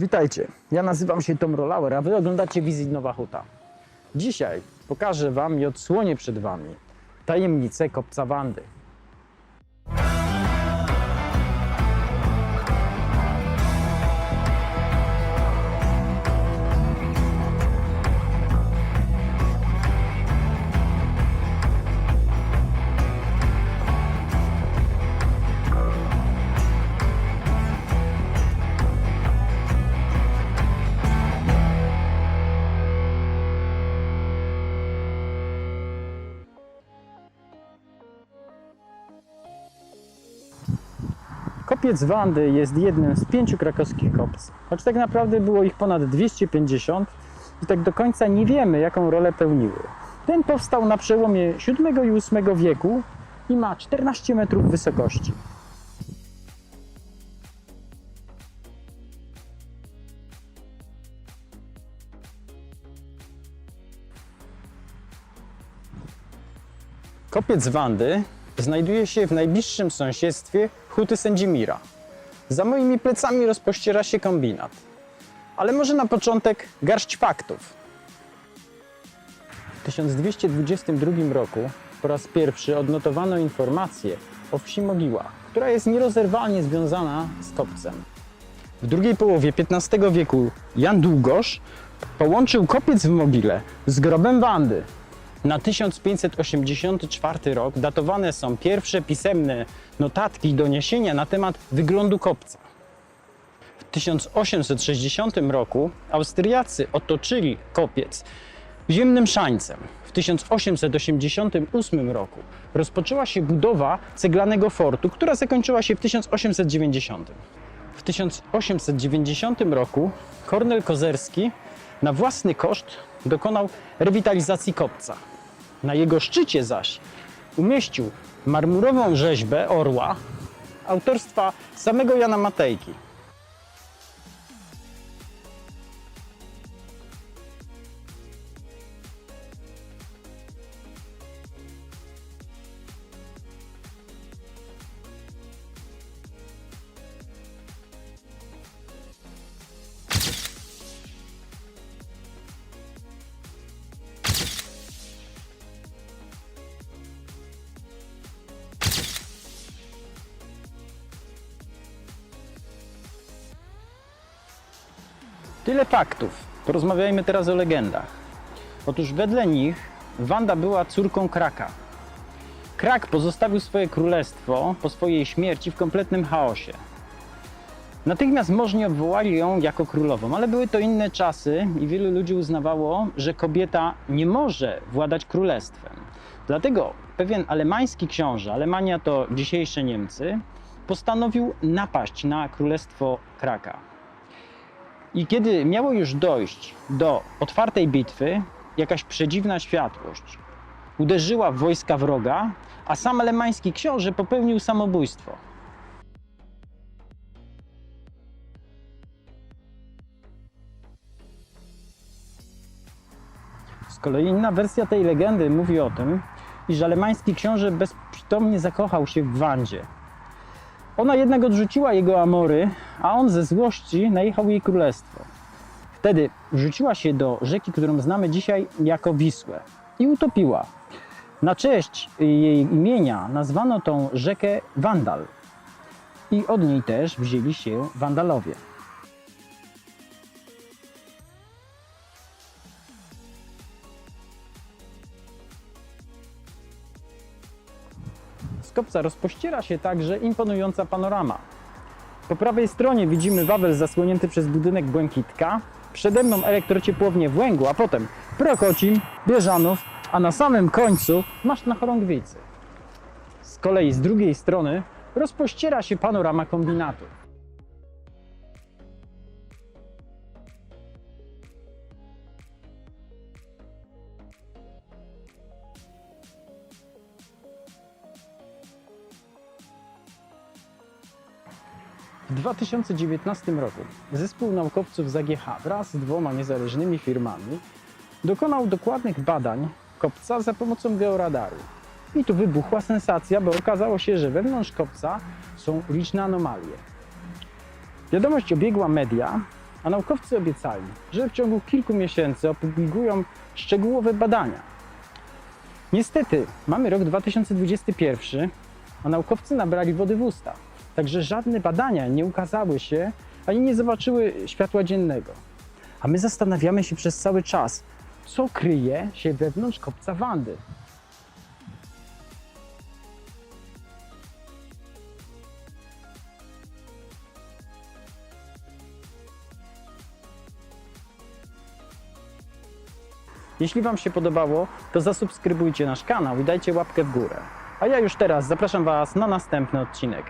Witajcie, ja nazywam się Tom Rolauer, a Wy oglądacie Wizyt Nowa Huta. Dzisiaj pokażę Wam i odsłonię przed Wami tajemnicę kopca Wandy. Kopiec Wandy jest jednym z pięciu krakowskich kopców, choć tak naprawdę było ich ponad 250 i tak do końca nie wiemy, jaką rolę pełniły. Ten powstał na przełomie VII i VIII wieku i ma 14 metrów wysokości. Kopiec Wandy znajduje się w najbliższym sąsiedztwie Huty Sędzimira. Za moimi plecami rozpościera się kombinat. Ale może na początek garść faktów. W 1222 roku po raz pierwszy odnotowano informację o wsi Mogiła, która jest nierozerwalnie związana z kopcem. W drugiej połowie XV wieku Jan Długosz połączył kopiec w Mogile z grobem Wandy. Na 1584 rok datowane są pierwsze pisemne notatki i doniesienia na temat wyglądu kopca. W 1860 roku Austriacy otoczyli kopiec ziemnym szańcem. W 1888 roku rozpoczęła się budowa ceglanego fortu, która zakończyła się w 1890. W 1890 roku Kornel Kozerski na własny koszt dokonał rewitalizacji kopca. Na jego szczycie zaś umieścił marmurową rzeźbę orła autorstwa samego Jana Matejki. Tyle faktów. Porozmawiajmy teraz o legendach. Otóż wedle nich Wanda była córką Kraka. Krak pozostawił swoje królestwo po swojej śmierci w kompletnym chaosie. Natychmiast możni obwołali ją jako królową, ale były to inne czasy i wielu ludzi uznawało, że kobieta nie może władać królestwem. Dlatego pewien alemański książę, Alemania to dzisiejsze Niemcy, postanowił napaść na królestwo Kraka. I kiedy miało już dojść do otwartej bitwy, jakaś przedziwna światłość uderzyła w wojska wroga, a sam alemański książę popełnił samobójstwo. Z kolei inna wersja tej legendy mówi o tym, iż alemański książę bezprzytomnie zakochał się w Wandzie. Ona jednak odrzuciła jego amory, a on ze złości najechał jej królestwo. Wtedy rzuciła się do rzeki, którą znamy dzisiaj jako Wisłę i utopiła. Na cześć jej imienia nazwano tą rzekę Wandal i od niej też wzięli się Wandalowie. Z kopca rozpościera się także imponująca panorama. Po prawej stronie widzimy Wawel zasłonięty przez budynek Błękitka, przede mną elektrociepłownię Włęgu, a potem Prokocim, Bieżanów, a na samym końcu masz na Chorągwicy. Z kolei z drugiej strony rozpościera się panorama kombinatu. W 2019 roku zespół naukowców z AGH wraz z dwoma niezależnymi firmami dokonał dokładnych badań kopca za pomocą georadaru. I tu wybuchła sensacja, bo okazało się, że wewnątrz kopca są liczne anomalie. Wiadomość obiegła media a naukowcy obiecali, że w ciągu kilku miesięcy opublikują szczegółowe badania. Niestety, mamy rok 2021, a naukowcy nabrali wody w usta. Także żadne badania nie ukazały się ani nie zobaczyły światła dziennego. A my zastanawiamy się przez cały czas, co kryje się wewnątrz kopca Wandy. Jeśli Wam się podobało, to zasubskrybujcie nasz kanał i dajcie łapkę w górę. A ja już teraz zapraszam Was na następny odcinek.